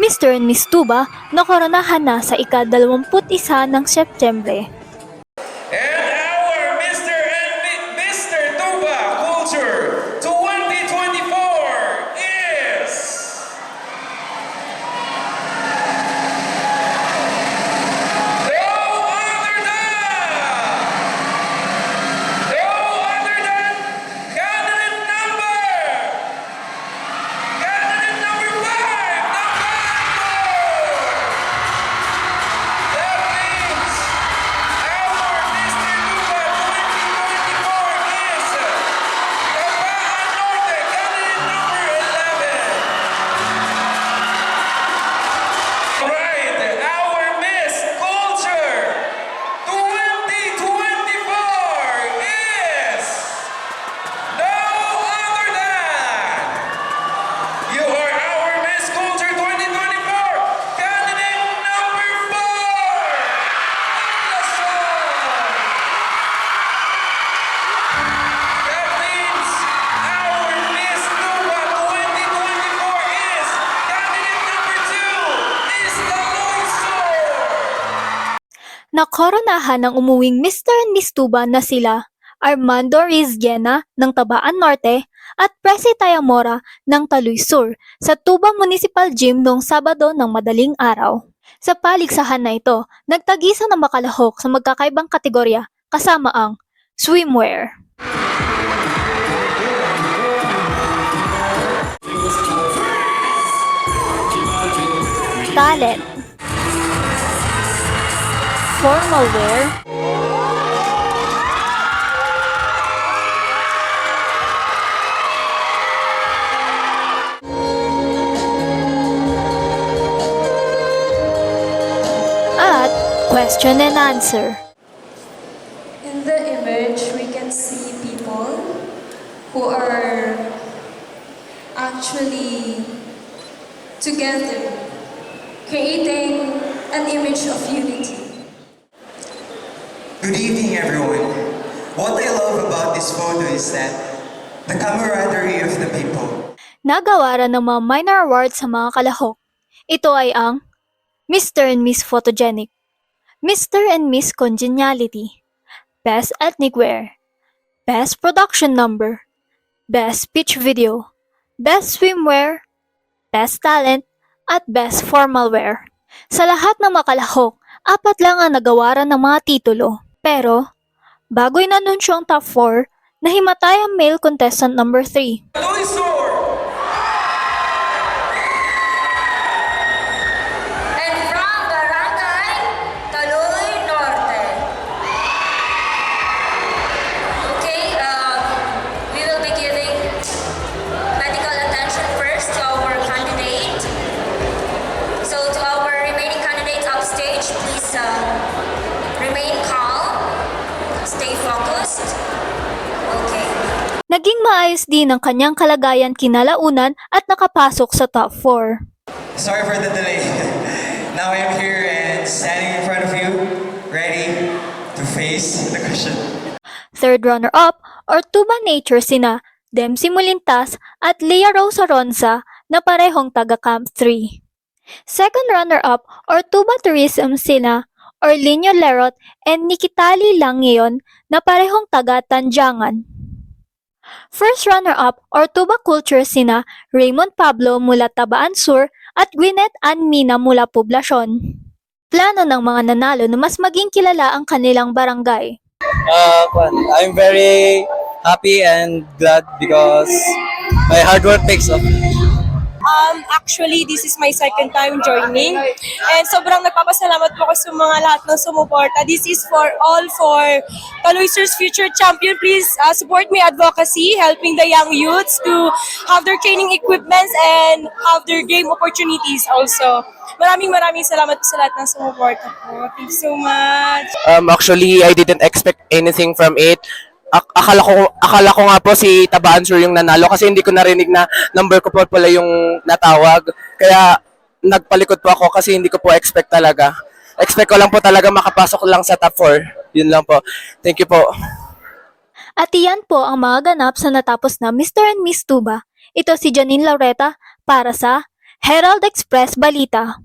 Mr. and Miss Tuba na koronahan na sa ika-21 ng Setyembre. Nakoronahan ng umuwing Mr. and Miss Tuba na sila Armando Rizguena ng Tabaan Norte at Presi Tayamora ng Taloy Sur sa Tuba Municipal Gym noong Sabado ng madaling araw. Sa paligsahan na ito, nagtagisa ng makalahok sa magkakaibang kategorya kasama ang swimwear, talent, formal wear, at question and answer. In the image, we can see people who are actually together, creating an image of unity. Good evening, everyone. What I love about this photo is that the camaraderie of the people. Nagawaran ng mga minor awards sa mga kalahok. Ito ay ang Mr. and Miss Photogenic, Mr. and Miss Congeniality, Best Ethnic Wear, Best Production Number, Best Speech Video, Best Swimwear, Best Talent, at Best Formal Wear. Sa lahat ng mga kalahok, apat lang ang nagawaran ng mga titulo. Pero, bago inanunsyo ang top 4, nahimatay ang male contestant number 3. Loisor. Naging maayos din ang kanyang kalagayan kinalaunan at nakapasok sa top 4. Sorry for the delay. now I'm here and standing in front of you, ready to face the question. Third runner-up or Tuba Nature sina Dempsey Mulintas at Leah Rose Aronza na parehong taga Camp 3. Second runner-up or Tuba Tourism sina Orlinio Lerot and Nikitali Langion na parehong taga Tanjangan. First runner-up or Tuba Culture sina Raymond Pablo mula Tabaan Sur at Gwyneth Ann Mina mula Poblasyon. Plano ng mga nanalo na mas maging kilala ang kanilang barangay. Uh, I'm very happy and glad because my hard work pays off. Um, actually, this is my second time joining. And sobrang nagpapasalamat po ako sa mga lahat ng sumuporta. This is for all for Kaloister's future champion. Please uh, support me advocacy, helping the young youths to have their training equipments and have their game opportunities also. Maraming maraming salamat po sa lahat ng sumuporta po. Thank you so much. Um, actually, I didn't expect anything from it. Ak- akala ko akala ko nga po si Tabaan Sur yung nanalo kasi hindi ko narinig na number ko po pala yung natawag. Kaya nagpalikot po ako kasi hindi ko po expect talaga. Expect ko lang po talaga makapasok lang sa top 4. Yun lang po. Thank you po. At iyan po ang mga ganap sa natapos na Mr. and Miss Tuba. Ito si Janine Laureta para sa Herald Express Balita